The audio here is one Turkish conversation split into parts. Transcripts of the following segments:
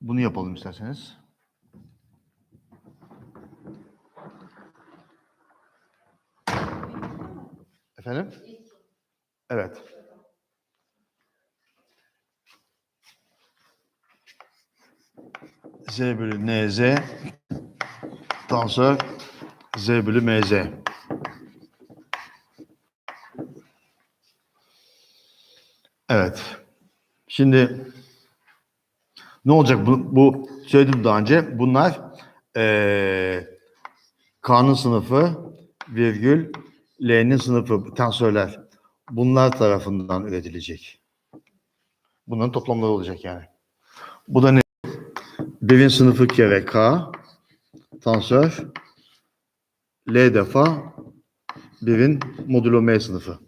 Bunu yapalım isterseniz. Efendim? Evet. Z bölü NZ tensör Z bölü MZ. Evet. Şimdi ne olacak bu? Bu söyledim daha önce. Bunlar eee K'nın sınıfı virgül L'nin sınıfı tensörler. Bunlar tarafından üretilecek. Bunların toplamları olacak yani. Bu da ne? Birin sınıfı kere K tensör L defa birin modulo M sınıfı.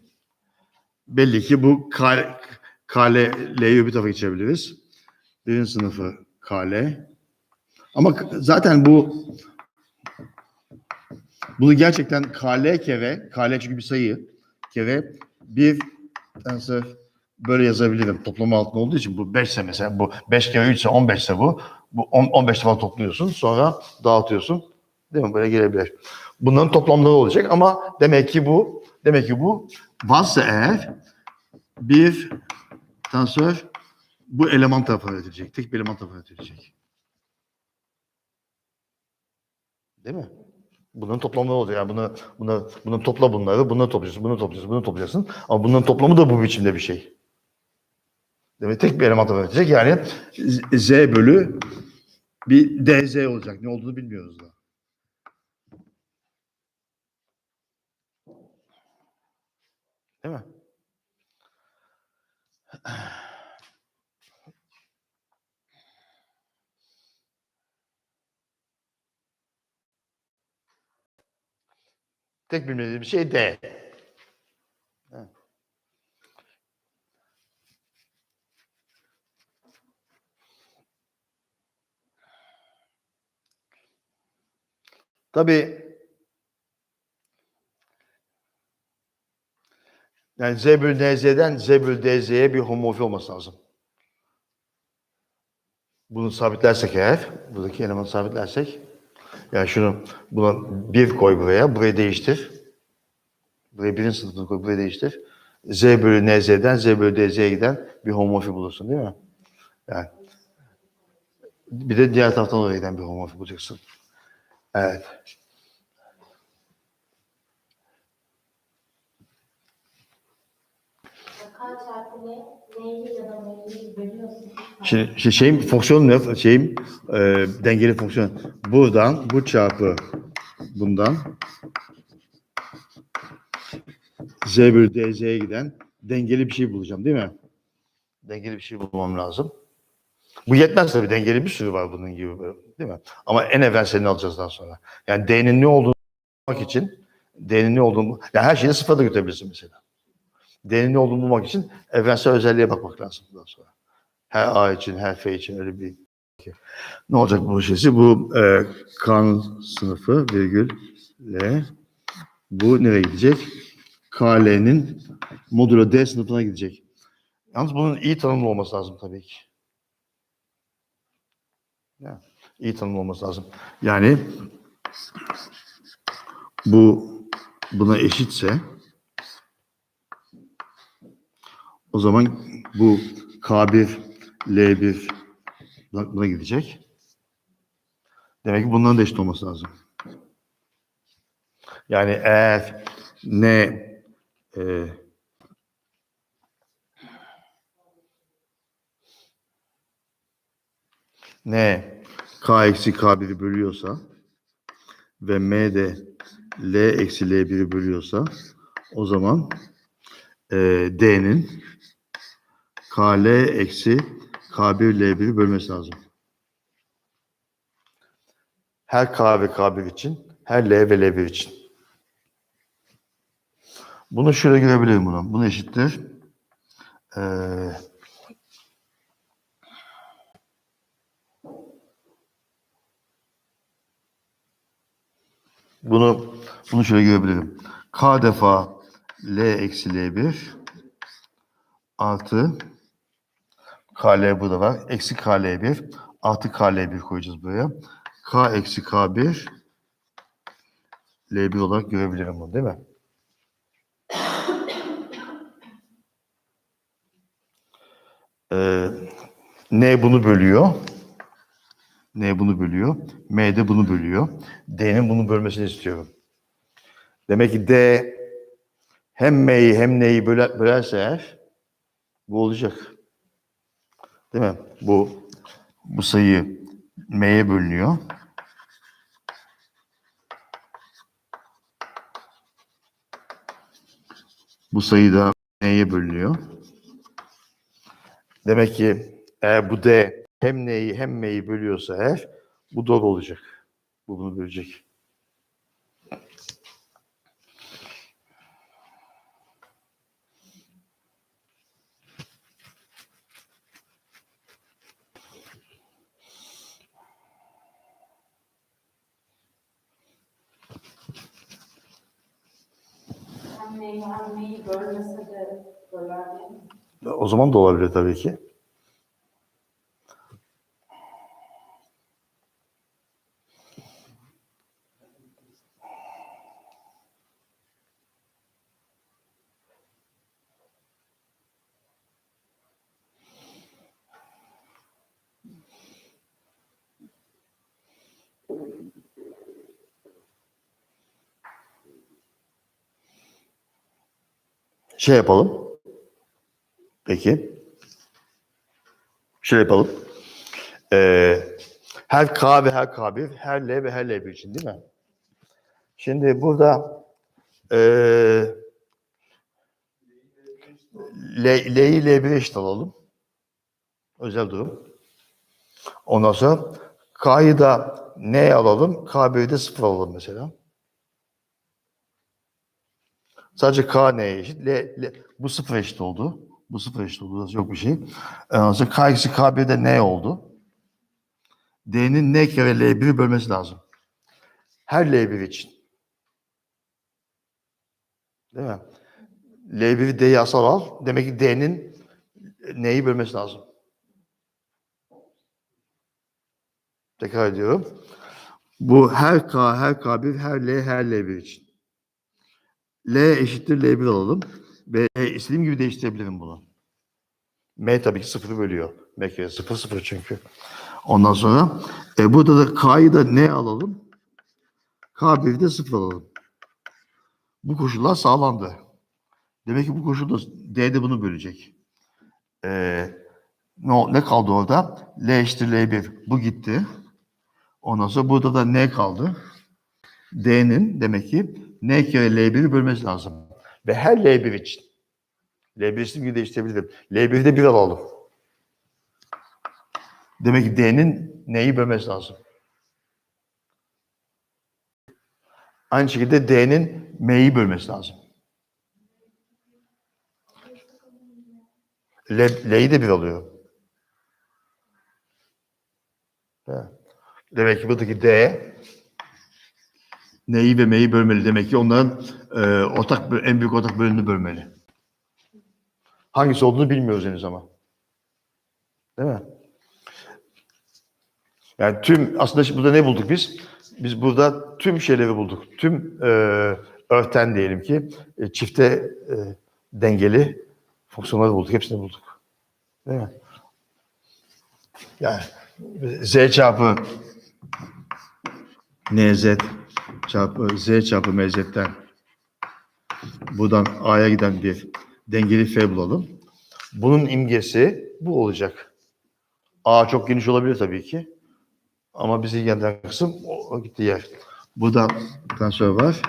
Belli ki bu K, KL, L'yi bir tarafa geçirebiliriz. Birin sınıfı KL. Ama zaten bu bunu gerçekten KL kere, KL çünkü bir sayı kere bir tensör böyle yazabilirim. Toplama altında olduğu için bu 5 ise mesela bu 5 kere 3 ise 15 ise bu. Bu 10, 15 defa topluyorsun sonra dağıtıyorsun. Değil mi? Böyle gelebilir. Bunların toplamları olacak ama demek ki bu demek ki bu varsa eğer bir tensör bu eleman tarafına üretilecek. Tek bir eleman tarafına üretilecek. Değil mi? Bunların toplamları olacak. Yani bunu, bunu, bunu topla bunları, bunları toplayacaksın, bunu toplayacaksın, bunu toplayacaksın. Ama bunların toplamı da bu biçimde bir şey. Demek tek bir eleman tarafına üretilecek. Yani Z- bölü bir DZ olacak. Ne olduğunu bilmiyoruz daha. Değil mi? Tek bilmediğim şey D. Ha. Tabii yani Z bölü DZ'den Z bölü DZ'ye bir homomorfi olması lazım. Bunu sabitlersek eğer, buradaki elemanı sabitlersek, yani şunu, buna bir koy buraya, burayı değiştir. Buraya birin sınıfını koy, burayı değiştir. Z bölü NZ'den Z bölü DZ'ye giden bir homomorfi bulursun değil mi? Yani. Bir de diğer taraftan oraya giden bir homomorfi bulacaksın. Evet. K çarpı ne? Neyi bölüyorsun? Şimdi, şimdi şeyin fonksiyonu ne? Şeyin e, dengeli fonksiyon. Buradan bu çarpı bundan z bölü dz'ye giden dengeli bir şey bulacağım değil mi? Dengeli bir şey bulmam lazım. Bu yetmez tabii. Dengeli bir sürü var bunun gibi. Değil mi? Ama en evvel senin alacağız daha sonra. Yani D'nin ne olduğunu için D'nin ne olduğunu yani her şeyi sıfıra da götürebilirsin mesela. Olduğunu bulmak için evrensel özelliğe bakmak lazım daha sonra. Her A için, her F için öyle bir ne olacak bu şeysi? Bu e, kan sınıfı virgül L. Bu nereye gidecek? KL'nin modulo D sınıfına gidecek. Yalnız bunun iyi tanımlı olması lazım tabii ki. Ya, iyi tanımlı olması lazım. Yani bu buna eşitse o zaman bu K1, L1 buna gidecek. Demek ki bunların da eşit olması lazım. Yani eğer ne e, ne K eksi K1'i bölüyorsa ve M de L eksi L1'i bölüyorsa o zaman e, D'nin KL eksi K1 L1'i bölmesi lazım. Her K ve K1 için, her L ve L1 için. Bunu şöyle görebilirim bunu. Bunu eşittir. Ee, bunu bunu şöyle görebilirim. K defa L eksi L1 artı KL burada var. Eksi KL1 artı KL1 koyacağız buraya. K eksi K1 L1 olarak görebilirim bunu değil mi? Ee, N bunu bölüyor. N bunu bölüyor. M de bunu bölüyor. D'nin bunu bölmesini istiyorum. Demek ki D hem M'yi hem N'yi böler, bölerse eğer bu olacak. Değil mi? Bu bu sayı M'ye bölünüyor. Bu sayı da N'ye bölünüyor. Demek ki eğer bu D hem N'yi hem M'yi bölüyorsa eğer bu doğru olacak. Bu bunu bölecek. De? O zaman da olabilir tabii ki. Şey yapalım. Peki. Şöyle yapalım. Ee, her K ve her K1, her L ve her L1 için değil mi? Şimdi burada ee, L, L'yi L1'e eşit alalım. Özel durum. Ondan sonra K'yı da N'ye alalım. K1'i de 0 alalım mesela. Sadece K N'ye eşit. L, L, bu 0 eşit oldu. Bu 0 eşit oldu. Burası yok bir şey. Ondan sonra K eksi K1 de N oldu. D'nin N kere L1'i bölmesi lazım. Her L1 için. Değil mi? L1'i D'yi asal al. Demek ki D'nin N'yi bölmesi lazım. Tekrar ediyorum. Bu her K, her K1, her L, her L1 için. L eşittir L1 alalım. Ve e, istediğim gibi değiştirebilirim bunu. M tabii ki sıfırı bölüyor. M kere sıfır sıfır çünkü. Ondan sonra e, burada da K'yı da ne alalım? K1'i de sıfır alalım. Bu koşullar sağlandı. Demek ki bu koşulda D de bunu bölecek. E, ne, ne kaldı orada? L eşittir L1. Bu gitti. Ondan sonra burada da N kaldı. D'nin demek ki N kere L1'i bölmesi lazım. Ve her L1 için. L1 için gibi değiştirebilirim. L1'de 1 alalım. Demek ki D'nin N'yi bölmesi lazım. Aynı şekilde D'nin M'yi bölmesi lazım. L, L'yi de 1 alıyor. Demek ki buradaki D N'yi ve M'yi bölmeli. Demek ki onların e, ortak en büyük ortak bölümünü bölmeli. Hangisi olduğunu bilmiyoruz henüz ama. Değil mi? Yani tüm aslında şimdi burada ne bulduk biz? Biz burada tüm şeyleri bulduk. Tüm e, örten diyelim ki e, çifte e, dengeli fonksiyonları bulduk. Hepsini bulduk. Değil mi? Yani z çarpı nz çarpı z çarpı mz'den buradan a'ya giden bir dengeli f bulalım. Bunun imgesi bu olacak. A çok geniş olabilir tabii ki. Ama bizi ilgilendiren kısım o, gittiği yer. Burada transfer var.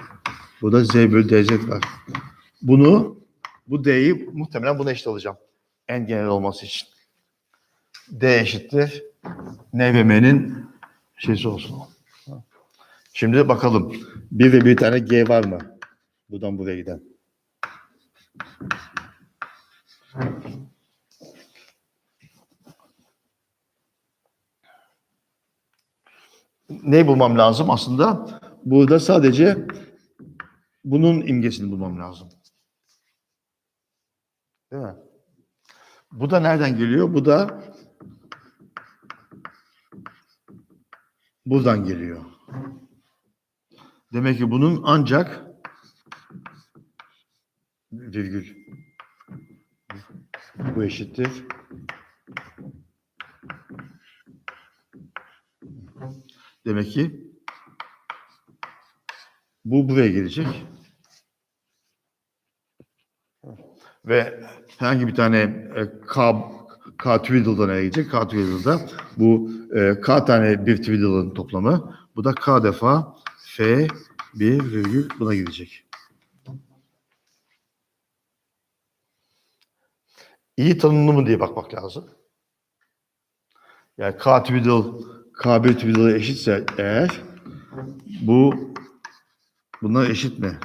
Burada z bölü dz var. Bunu, bu d'yi muhtemelen buna eşit alacağım. En genel olması için. d eşittir. n ve m'nin şeysi olsun. Şimdi bakalım. Bir ve bir tane g var mı? Buradan buraya giden. Ne bulmam lazım aslında? Burada sadece bunun imgesini bulmam lazım. Değil mi? Bu da nereden geliyor? Bu da buradan geliyor. Demek ki bunun ancak virgül bu eşittir. Demek ki bu buraya gelecek. Ve herhangi bir tane e, K, K twiddle'da nereye gidecek? K twiddle'da bu e, K tane bir twiddle'ın toplamı. Bu da K defa F bir virgül buna gidecek. İyi tanımlı mı diye bakmak lazım. Yani K twiddle K1 twiddle'a eşitse eğer bu bunlar eşit mi?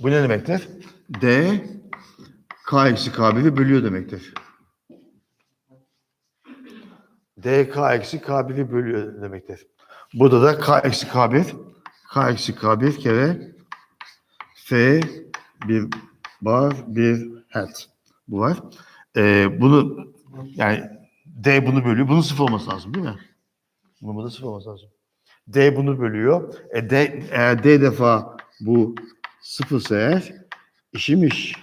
Bu ne demektir? D K eksi K1'i bölüyor demektir. D K eksi K1'i bölüyor demektir. Burada da K eksi K1 K eksi K1 kere F bir bar bir hat. Bu var. Ee, bunu yani D bunu bölüyor. Bunun sıfır olması lazım değil mi? Bunun burada sıfır olması lazım. D bunu bölüyor. E D, eğer D defa bu sıfırsa eğer işimiş.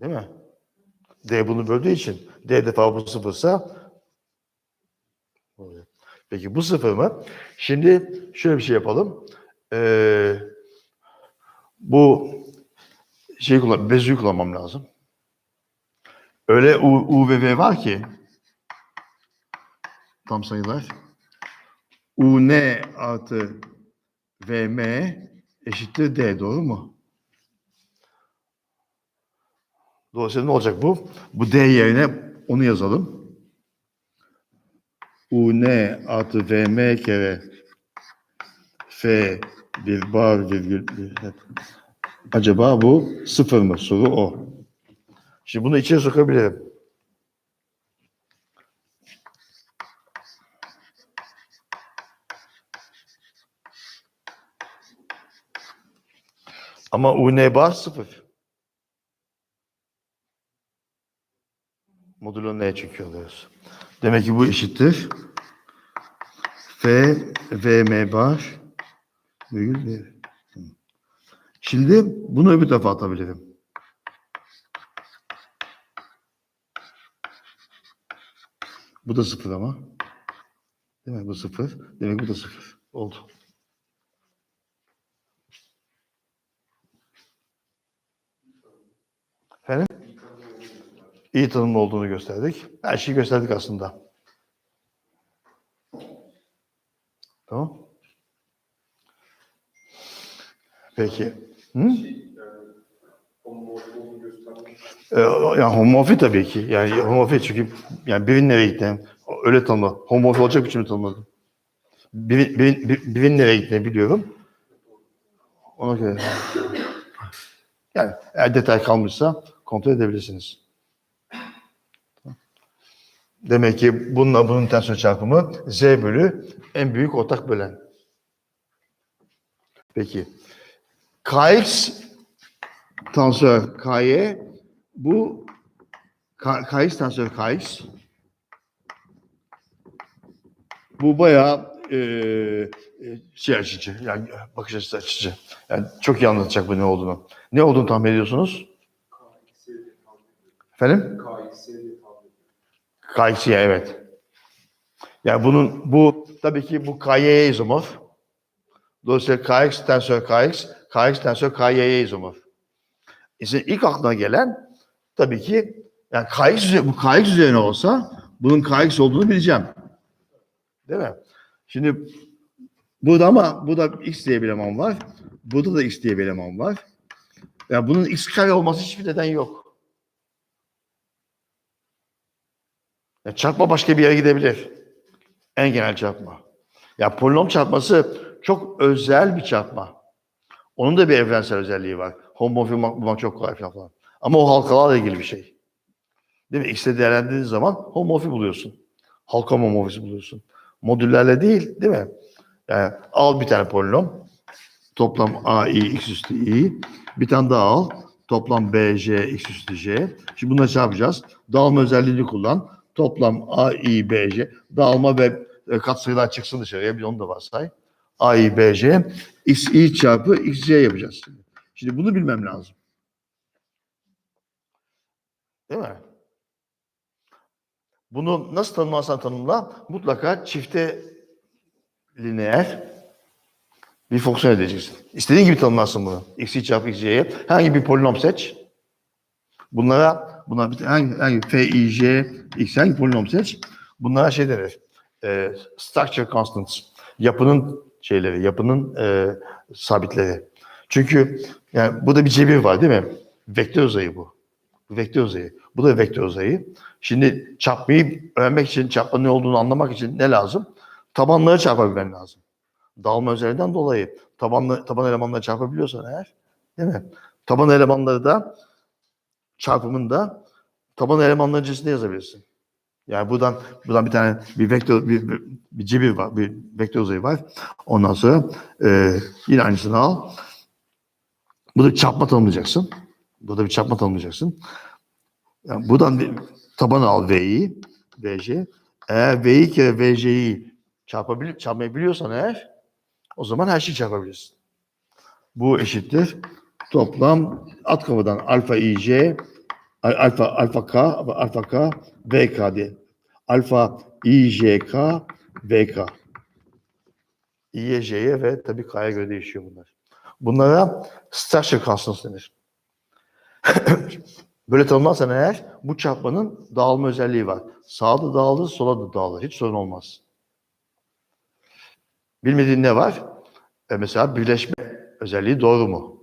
Değil mi? D bunu böldüğü için D defa bu sıfırsa. Peki bu sıfır mı? Şimdi şöyle bir şey yapalım. Ee, bu şeyi kullan, bezüyü kullanmam lazım. Öyle U, U ve V var ki tam sayılar. UN artı VM eşittir D doğru mu? Dolayısıyla ne olacak bu? Bu D yerine onu yazalım. UN artı VM kere F bir bar virgül. Acaba bu sıfır mı? Soru o. Şimdi bunu içine sokabilirim. Ama UN bar sıfır. Modülü neye çünkü alıyoruz. Demek ki bu eşittir. F, VM bar virgül bir. Şimdi bunu öbür tarafa atabilirim. Bu da sıfır ama. Mi? Bu sıfır. Demek bu da sıfır. Oldu. Efendim? İyi tanımlı olduğunu gösterdik. Her şeyi gösterdik aslında. Tamam. Peki. Hı? Ee, yani homofi tabii ki. Yani homofi çünkü yani birinin nereye gittiğini öyle tanımla. Homofi olacak biçimde tanımladım. Bir, bir, bir, birinin nereye gittiğini biliyorum. Ona göre. Yani eğer detay kalmışsa kontrol edebilirsiniz. Demek ki bununla bunun tensör çarpımı z bölü en büyük ortak bölen. Peki. Kx tensör ky bu kx tensör kx bu bayağı e, e, şey açıcı. Yani bakış açısı açıcı. Yani çok iyi anlatacak bu ne olduğunu. Ne olduğunu tahmin ediyorsunuz? Efendim? KX'ye evet. Yani bunun bu tabii ki bu KY'ye izomorf. Dolayısıyla KX tensör KX, KX tensör KY'ye izomorf. E senin ilk aklına gelen tabii ki yani KX bu KX üzerine olsa bunun KX olduğunu bileceğim. Değil mi? Şimdi burada ama burada X diye bir eleman var. Burada da X diye bir eleman var. Yani bunun X kare olması hiçbir neden yok. Ya çarpma başka bir yere gidebilir. En genel çarpma. Ya polinom çarpması çok özel bir çarpma. Onun da bir evrensel özelliği var. Homomofi bulmak, çok kolay falan. Ama o halkalarla ilgili bir şey. Değil mi? X'le değerlendirdiğin zaman homomofi buluyorsun. Halka homomorfisi buluyorsun. Modüllerle değil, değil mi? Yani al bir tane polinom. Toplam AI x üstü i. Bir tane daha al. Toplam BJ x üstü j. Şimdi bunları yapacağız? Dağılma özelliğini kullan. Toplam AI BJ. Dağılma ve e, katsayılar çıksın dışarıya. Bir onu da varsay. AI BJ x i çarpı x j yapacağız. Şimdi. Şimdi bunu bilmem lazım. Değil mi? Bunu nasıl tanımlarsan tanımla mutlaka çifte lineer bir fonksiyon edeceksin. İstediğin gibi tanımlarsın bunu. x çarpı x'ye. Herhangi bir polinom seç. Bunlara buna bir hangi, hangi f, i, j, x hangi polinom seç. Bunlara şey denir. E, structure constants. Yapının şeyleri, yapının e, sabitleri. Çünkü yani burada bir cebir var değil mi? Vektör uzayı bu. Vektör uzayı. Bu da vektör uzayı. Şimdi çarpmayı öğrenmek için, çarpmanın ne olduğunu anlamak için ne lazım? Tabanları çarpabilmen lazım. Dağılma özelliğinden dolayı tabanlı, taban elemanları çarpabiliyorsan eğer, değil mi? Taban elemanları da çarpımında taban elemanları cinsinde yazabilirsin. Yani buradan buradan bir tane bir vektör bir, bir, bir cebir var, bir vektör uzayı var. Ondan sonra e, yine aynısını al. Burada bir çarpma tanımlayacaksın. Burada bir çarpma tanımlayacaksın. Yani buradan bir tabanı al V'yi, VC. Eğer V'yi kere VC'yi çarpabil çarpmayı biliyorsan eğer o zaman her şeyi çarpabilirsin. Bu eşittir. Toplam at kafadan alfa al- alfa alfa K, alfa K, VK diye. Alfa IJK, VK. İ'ye, J'ye ve tabii K'ya göre değişiyor bunlar. Bunlara structure constants denir. Böyle tanımlarsan eğer bu çarpmanın dağılma özelliği var. Sağa da dağılır, sola da dağılır. Hiç sorun olmaz. Bilmediğin ne var? E mesela birleşme özelliği doğru mu?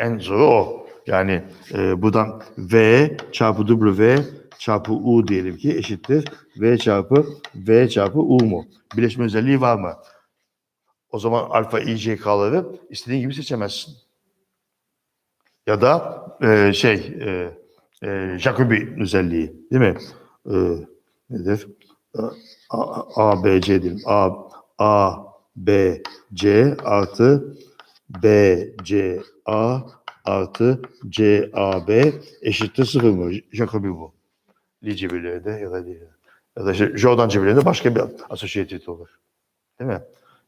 En zoru o. Yani e, buradan V çarpı W çarpı U diyelim ki eşittir. V çarpı V çarpı U mu? Birleşme özelliği var mı? O zaman alfa ICK'ları istediğin gibi seçemezsin. Ya da e, şey e, e, Jacobi özelliği değil mi? E, nedir? A, A, B, C diyelim. A, A, B, C artı B, C, A artı C, A, B eşittir sıfır mı? Jacobi bu. Lie cebirlerinde ya da değil. Ya da işte Jordan cebirlerinde başka bir associated olur. Değil mi?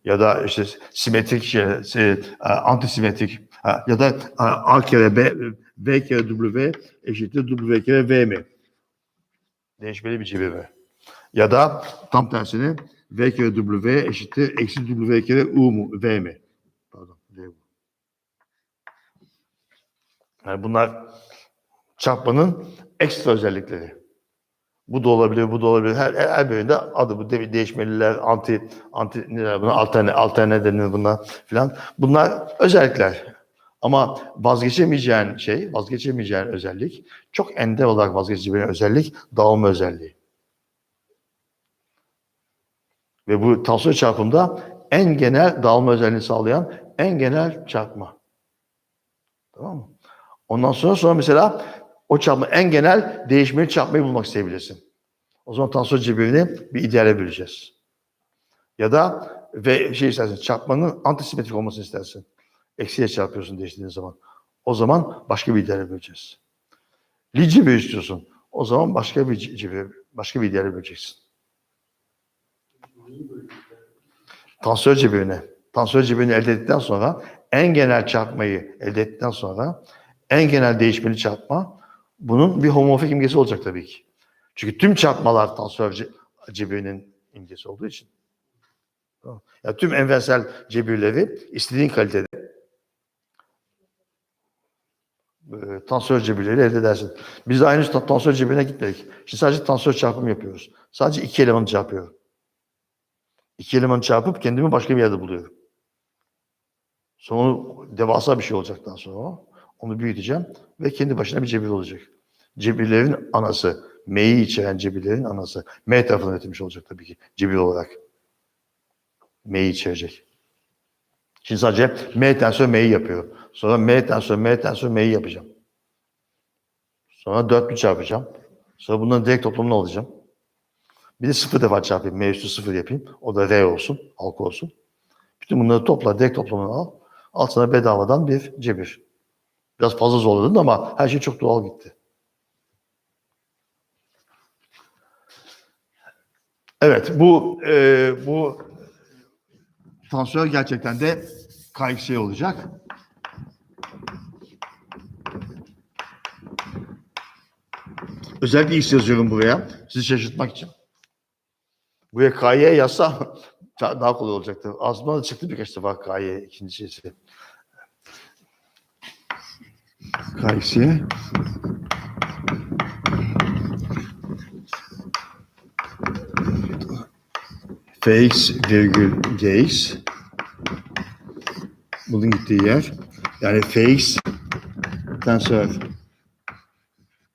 Ya da işte simetrik şey, şey, antisimetrik ya da a, kere B, V kere W eşittir W kere V mi? Değişmeli bir cebir mi? Ya da tam tersine V kere W eşittir eksi W kere U mu? V mi? Pardon. V bu. Yani bunlar çarpmanın ekstra özellikleri. Bu da olabilir, bu da olabilir. Her, her, birinde adı bu de- değişmeliler, anti, anti neler buna, alterne, alterne denir buna filan. Bunlar özellikler. Ama vazgeçemeyeceğin şey, vazgeçemeyeceğin özellik, çok ender olarak vazgeçebileceğin özellik dağılma özelliği. Ve bu tansiyon çarpımda en genel dağılma özelliğini sağlayan en genel çarpma. Tamam mı? Ondan sonra sonra mesela o çarpma en genel değişmeli çarpmayı bulmak isteyebilirsin. O zaman tansiyon cebirini bir ideale böleceğiz. Ya da ve şey istersin çarpmanın antisimetrik olmasını istersin. Eksiye çarpıyorsun değiştiğin zaman. O zaman başka bir ideale böleceğiz. Lie cebir istiyorsun. O zaman başka bir cebir, başka bir ideale böleceksin. Tansiyon cebirini. Tansiyon cebirini elde ettikten sonra en genel çarpmayı elde ettikten sonra en genel değişmeli çarpma bunun bir homomorfik imgesi olacak tabii ki. Çünkü tüm çarpmalar ce- cebirinin imgesi olduğu için. Ya tüm enversel cebirleri istediğin kalitede e, cebirleri elde edersin. Biz de aynı ta- tansiyon cebirine gitmedik. Şimdi sadece tansiyon çarpımı yapıyoruz. Sadece iki elemanı çarpıyorum. İki elemanı çarpıp kendimi başka bir yerde buluyorum. Sonu devasa bir şey olacaktan sonra onu büyüteceğim ve kendi başına bir cebir olacak. Cebirlerin anası, M'yi içeren cebirlerin anası. M tarafından üretilmiş olacak tabii ki cebir olarak. M'yi içerecek. Şimdi sadece M'den sonra M'yi yapıyorum. Sonra M'den sonra M'den sonra M'yi yapacağım. Sonra dörtlü çarpacağım. Sonra bunların direkt toplamını alacağım. Bir de sıfır defa çarpayım. M sıfır yapayım. O da R olsun. Halk olsun. Bütün bunları topla, direkt toplamını al. Al sana bedavadan bir cebir. Biraz fazla zorladın ama her şey çok doğal gitti. Evet, bu e, bu transfer gerçekten de kayık şey olacak. Özellikle X yazıyorum buraya. Sizi şaşırtmak için. Buraya KY yazsam daha kolay olacaktı. Ağzımdan da çıktı birkaç defa KY ikinci şeysi. KY. Fx virgül gaze. Bunun gittiği yer. Yani Fx tensör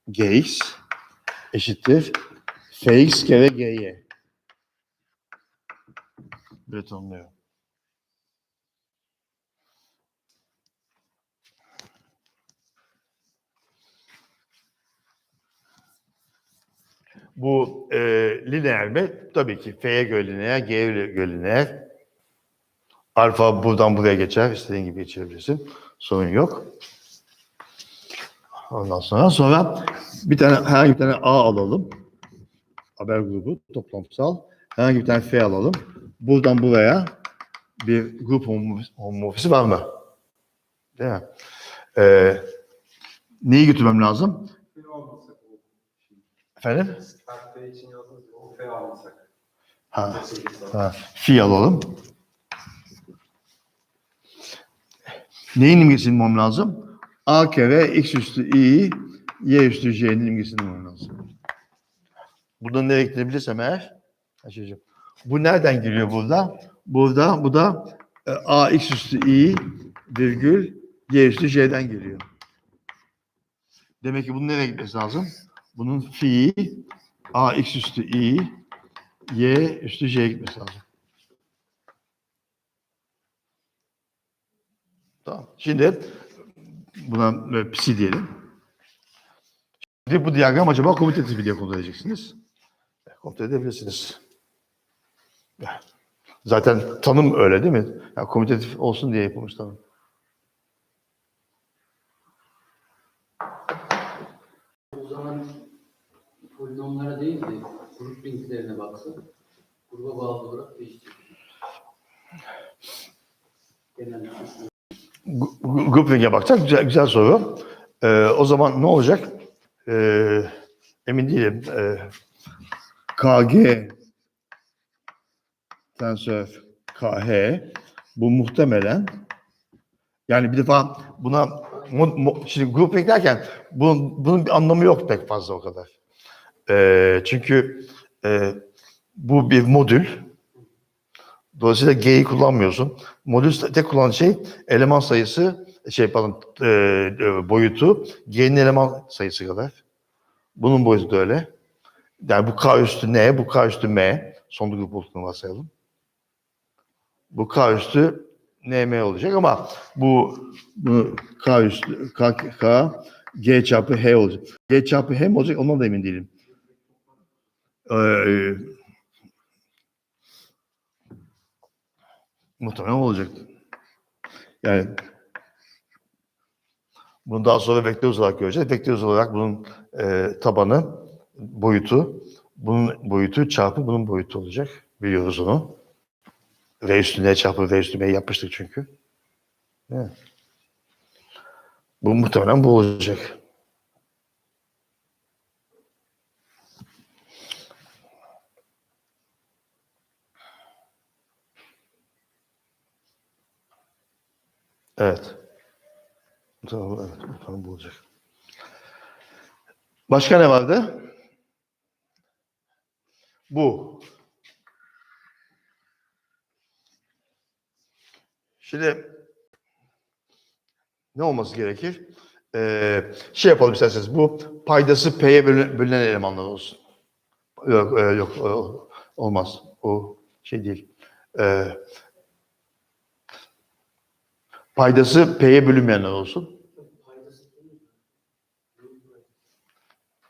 gaze eşittir Fx kere Gy. Böyle Bu e, lineer mi? Tabii ki F'ye göre lineer, G'ye göre lineer. Alfa buradan buraya geçer. İstediğin gibi geçirebilirsin. Sorun yok. Ondan sonra sonra bir tane herhangi bir tane A alalım. Haber grubu toplamsal. Herhangi bir tane F alalım. Buradan buraya bir grup homomorf- homomorfisi var mı? Değil mi? Ee, neyi götürmem lazım? F almasak o şey. Efendim? Kartı için yazdınız F almasak. Ha, ha. Fi alalım. Neyin imgesini bulmam lazım? A kere x üstü i, y üstü j'nin imgesini bulmam lazım. Buradan nereye gidebilirsem eğer, Ayşe'cim, bu nereden geliyor burada? Burada, bu da e, a x üstü i virgül y üstü j'den geliyor. Demek ki bunun nereye gitmesi lazım? Bunun fi a x üstü i y üstü j'ye gitmesi lazım. Tamam. Şimdi buna böyle psi diyelim. Şimdi bu diyagram acaba komutatif diye kontrol edeceksiniz. E, Kontrol edebilirsiniz. Zaten tanım öyle değil mi? Ya, komutatif olsun diye yapılmış tanım. Polinomlara değil de grup linklerine baksa gruba bağlı olarak değiştirir. Genelde Gu- gu- Grouping'e bakacak. Güzel, güzel soru. Ee, o zaman ne olacak? Ee, emin değilim. Ee, KG tensör KH bu muhtemelen yani bir defa buna şimdi grouping derken bunun, bunun bir anlamı yok pek fazla o kadar. Ee, çünkü e, bu bir modül. Dolayısıyla G'yi kullanmıyorsun. Modül tek kullanılan şey eleman sayısı, şey pardon, e, e, boyutu G'nin eleman sayısı kadar. Bunun boyutu da öyle. Yani bu K üstü N, bu K üstü M. Son grup olduğunu varsayalım. Bu K üstü NM olacak ama bu, bu K üstü K, K G çarpı H olacak. G çarpı H mi olacak ondan da emin değilim. Ee, muhtemelen olacak. Yani bunu daha sonra vektör olarak göreceğiz. Vektör olarak bunun e, tabanı, boyutu, bunun boyutu çarpı bunun boyutu olacak. Biliyoruz onu. V üstü N çarpı V üstü M'yi yapmıştık çünkü. Mi? Bu muhtemelen bu olacak. Evet. Tamam, evet. Tamam, bu olacak. Başka ne vardı? Bu. Şimdi ne olması gerekir? Ee, şey yapalım isterseniz. Bu paydası P'ye bölünen, elemanlar olsun. Yok, e, yok olmaz. O şey değil. Ee, paydası P'ye bölünmeyenler olsun.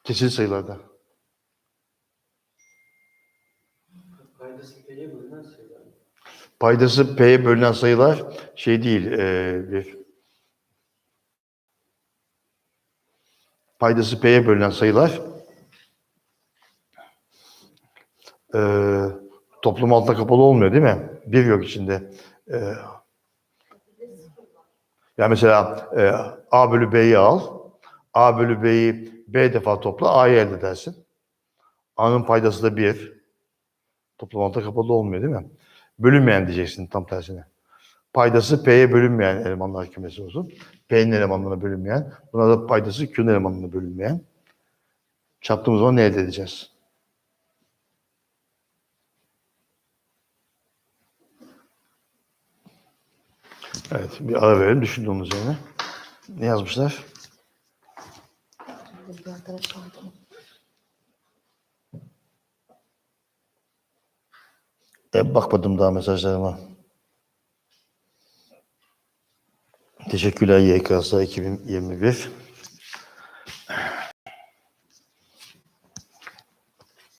Kesin sayılarda. Paydası P'ye bölünen sayılar. Paydası P'ye bölünen sayılar şey değil. E, bir paydası P'ye bölünen sayılar e, toplum altına kapalı olmuyor değil mi? Bir yok içinde. E, yani mesela e, A bölü B'yi al. A bölü B'yi B defa topla. A'yı elde edersin. A'nın paydası da 1. Toplum altına kapalı olmuyor değil mi? Bölünmeyen diyeceksin tam tersine. Paydası P'ye bölünmeyen elemanlar kümesi olsun. P'nin elemanlarına bölünmeyen. Buna da paydası Q'nun elemanlarına bölünmeyen. Çarptığımız zaman ne elde edeceğiz? Evet, bir ara verelim düşündüğümüz üzerine. Ne yazmışlar? E, bakmadım daha mesajlarıma. Teşekkürler YKS 2021.